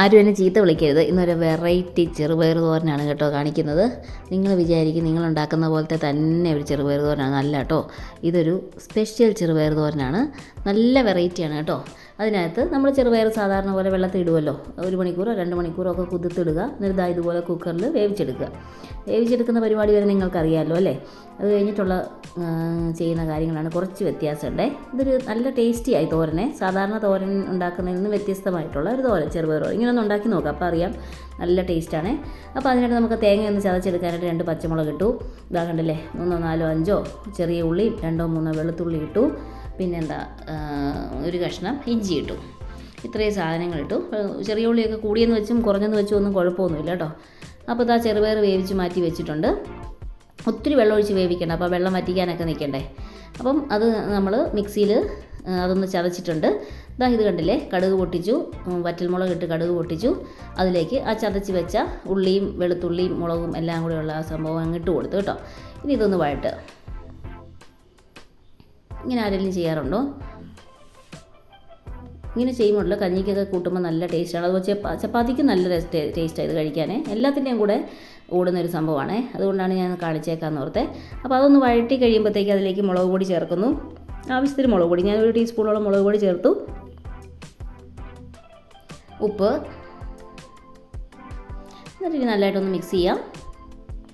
ആരും എന്നെ ചീത്ത വിളിക്കരുത്. ഇന്നൊരു വെറൈറ്റി ചെറുപയർ തോരനാണ് കേട്ടോ കാണിക്കുന്നത്. നിങ്ങൾ വിചാരിക്കും നിങ്ങളുണ്ടാക്കുന്ന പോലത്തെ തന്നെ ഒരു ചെറുപയർ തോരനാണ്. നല്ല കേട്ടോ ഇതൊരു സ്പെഷ്യൽ ചെറുപയർ തോരനാണ്. നല്ല വെറൈറ്റിയാണ് കേട്ടോ. അതിനകത്ത് നമ്മൾ ചെറുപയർ സാധാരണ പോലെ വെള്ളത്തിൽ ഇടുമല്ലോ ഒരു മണിക്കൂറോ രണ്ട് മണിക്കൂറോ ഒക്കെ കുതിർത്തിടുക. എന്നിട്ട് ഇതുപോലെ കുക്കറിൽ വേവിച്ചെടുക്കുക. വേവിച്ചെടുക്കുന്ന പരിപാടി വരെ നിങ്ങൾക്കറിയാമല്ലോ അല്ലേ? അത് കഴിഞ്ഞിട്ടുള്ള ചെയ്യുന്ന കാര്യങ്ങളാണ്. കുറച്ച് വ്യത്യാസമുണ്ടേ. ഇതൊരു നല്ല ടേസ്റ്റിയായി തോരനെ. സാധാരണ തോരൻ ഉണ്ടാക്കുന്നതിൽ നിന്ന് വ്യത്യസ്തമായിട്ടുള്ള ഒരു തോരൻ ചെറുപയർ തോരൻ ഇങ്ങനെ ഒന്ന് ഉണ്ടാക്കി നോക്കാം. അപ്പോൾ അറിയാം നല്ല ടേസ്റ്റാണ് അപ്പോൾ അതിനായിട്ട് നമുക്ക് തേങ്ങ ഒന്ന് ചതച്ചെടുക്കാനായിട്ട് രണ്ട് പച്ചമുളക് ഇട്ടു. ഇതാ കണ്ടല്ലേ? മൂന്നോ നാലോ അഞ്ചോ ചെറിയ ഉള്ളി രണ്ടോ മൂന്നോ വെളുത്തുള്ളി ഇട്ടു. പിന്നെന്താ ഒരു കഷ്ണം ഇഞ്ചി ഇട്ടു. ഇത്രയും സാധനങ്ങൾ ഇട്ടു. ചെറിയ ഉള്ളിയൊക്കെ കൂടിയെന്ന് വെച്ചും കുറഞ്ഞെന്ന് വെച്ചും ഒന്നും കുഴപ്പമൊന്നുമില്ല കേട്ടോ. അപ്പോൾ ഇതാ ചെറുപയർ വേവിച്ച് മാറ്റി വെച്ചിട്ടുണ്ട്. ഒത്തിരി വെള്ളം ഒഴിച്ച് വേവിക്കണം അപ്പോൾ വെള്ളം വറ്റിക്കാനൊക്കെ നിൽക്കണ്ടേ. അപ്പം അത് നമ്മൾ മിക്സിയിൽ അതൊന്ന് ചതച്ചിട്ടുണ്ട്. ഇതാ ഇത് കണ്ടില്ലേ കടുക് പൊട്ടിച്ചു വറ്റൽമുളക് ഇട്ട് കടുക് പൊട്ടിച്ചു. അതിലേക്ക് ആ ചതച്ച് വെച്ച ഉള്ളിയും വെളുത്തുള്ളിയും മുളകും എല്ലാം കൂടെയുള്ള ആ സംഭവം അങ്ങ് ഇട്ട് കൊടുത്തു കേട്ടോ. ഇനി ഇതൊന്ന് വഴട്ട് ഇങ്ങനെ ആരെങ്കിലും ചെയ്യാറുണ്ടോ? ഇങ്ങനെ ചെയ്യുമ്പോഴല്ലോ കഞ്ഞിക്കൊക്കെ കൂട്ടുമ്പോൾ നല്ല ടേസ്റ്റാണ് അതുപോലെ ചപ്പാ ചപ്പാത്തിക്ക് നല്ല ടേസ്റ്റാണ് ഇത് കഴിക്കാനേ. എല്ലാത്തിന്റെയും കൂടെ ഓടുന്ന ഒരു സംഭവമാണ്. അതുകൊണ്ടാണ് ഞാൻ കാണിച്ചേക്കാന്ന് ഓർത്തെ. അപ്പോൾ അതൊന്ന് വഴറ്റി കഴിയുമ്പോഴത്തേക്ക് അതിലേക്ക് മുളക് പൊടി ചേർക്കുന്നു. ആവശ്യത്തിന് മുളക് പൊടി. ഞാൻ ഒരു ടീസ്പൂണോളം മുളക് പൊടി ചേർത്തു. ഉപ്പ്. എന്നിട്ട് നല്ലതായിട്ടൊന്ന് മിക്സ് ചെയ്യാം.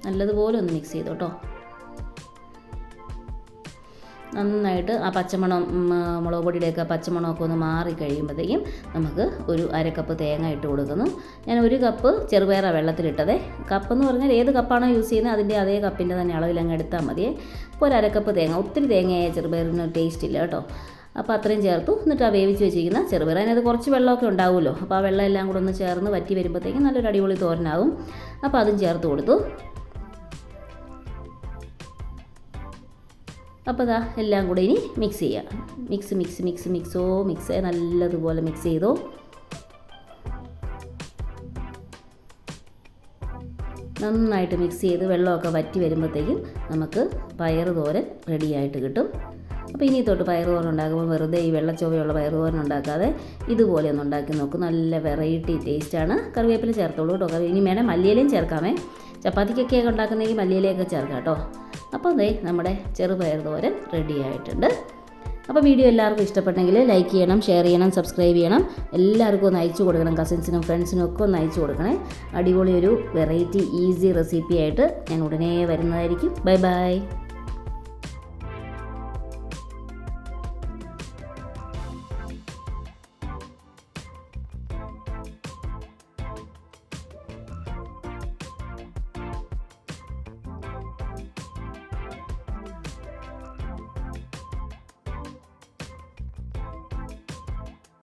നല്ലതുപോലെ ഒന്ന് മിക്സ് ചെയ്തു കേട്ടോ നന്നായിട്ട് ആ പച്ചമണം മുളക് പൊടിയുടെയൊക്കെ പച്ചമണമൊക്കെ ഒന്ന് മാറി കഴിയുമ്പോഴത്തേക്കും നമുക്ക് ഒരു അര കപ്പ് തേങ്ങ ഇട്ട് കൊടുക്കുന്നു. ഞാൻ ഒരു കപ്പ് ചെറുപയറ വെള്ളത്തിലിട്ടതേ. കപ്പ് എന്ന് പറഞ്ഞാൽ ഏത് കപ്പാണോ യൂസ് ചെയ്യുന്നത് അതിന്റെ അതേ കപ്പിന്റെ തന്നെ അളവിലങ്ങ് എടുത്താൽ മതിയേ. ഇപ്പോൾ ഒരു അരക്കപ്പ് തേങ്ങ ഒത്തിരി തേങ്ങയായ ചെറുപയറിന് ടേസ്റ്റ് ഇല്ല കേട്ടോ. അപ്പോൾ അത്രയും ചേർത്തു. എന്നിട്ട് ആ വേവിച്ച് വെച്ചിരിക്കുന്ന ചെറുപയർ അതിനകത്ത് കുറച്ച് വെള്ളമൊക്കെ ഉണ്ടാവുമല്ലോ. അപ്പോൾ ആ വെള്ളം എല്ലാം കൂടെ ഒന്ന് ചേർന്ന് വറ്റി വരുമ്പോഴത്തേക്കും നല്ലൊരു അടിപൊളി തോരനാവും അപ്പോൾ അതും ചേർത്ത് കൊടുത്തു. അപ്പോൾ ഇതാ എല്ലാം കൂടെ ഇനി മിക്സ് ചെയ്യുക മിക്സ് മിക്സ് മിക്സ് മിക്സോ മിക്സ് നല്ലതുപോലെ മിക്സ് ചെയ്തോ. നന്നായിട്ട് മിക്സ് ചെയ്ത് വെള്ളമൊക്കെ വറ്റി വരുമ്പോഴത്തേക്കും നമുക്ക് പയർ തോരൻ റെഡിയായിട്ട് കിട്ടും. അപ്പോൾ ഇനി തൊട്ട് പയർ തോരൻ ഉണ്ടാക്കുമ്പോൾ വെറുതെ ഈ വെള്ളച്ചോവയുള്ള പയർ തോരൻ ഉണ്ടാക്കാതെ ഇതുപോലെ ഒന്ന് ഉണ്ടാക്കി നോക്കും. നല്ല വെറൈറ്റി ടേസ്റ്റാണ് കറിവേപ്പില ചേർത്തോളൂ കേട്ടോ. ഇനി വേണേൽ മല്ലിയിലയും ചേർക്കാമേ. ചപ്പാത്തിക്കൊക്കെ ഉണ്ടാക്കുന്നെങ്കിൽ മല്ലിയിലയൊക്കെ ചേർക്കാം കേട്ടോ. അപ്പോൾ ദേ നമ്മുടെ ചെറുപയർ തോരൻ റെഡി ആയിട്ടുണ്ട്. അപ്പോൾ വീഡിയോ എല്ലാവർക്കും ഇഷ്ടപ്പെട്ടെങ്കിൽ ലൈക്ക് ചെയ്യണം ഷെയർ ചെയ്യണം സബ്സ്ക്രൈബ് ചെയ്യണം. എല്ലാവർക്കും ഒന്ന് അയച്ചു കൊടുക്കണം കസിൻസിനും ഫ്രണ്ട്സിനും ഒക്കെ ഒന്ന് അയച്ചു കൊടുക്കണേ. അടിപൊളി ഒരു വെറൈറ്റി ഈസി റെസിപ്പി ആയിട്ട് ഞാൻ ഉടനെ വരുന്നതായിരിക്കും. Bye bye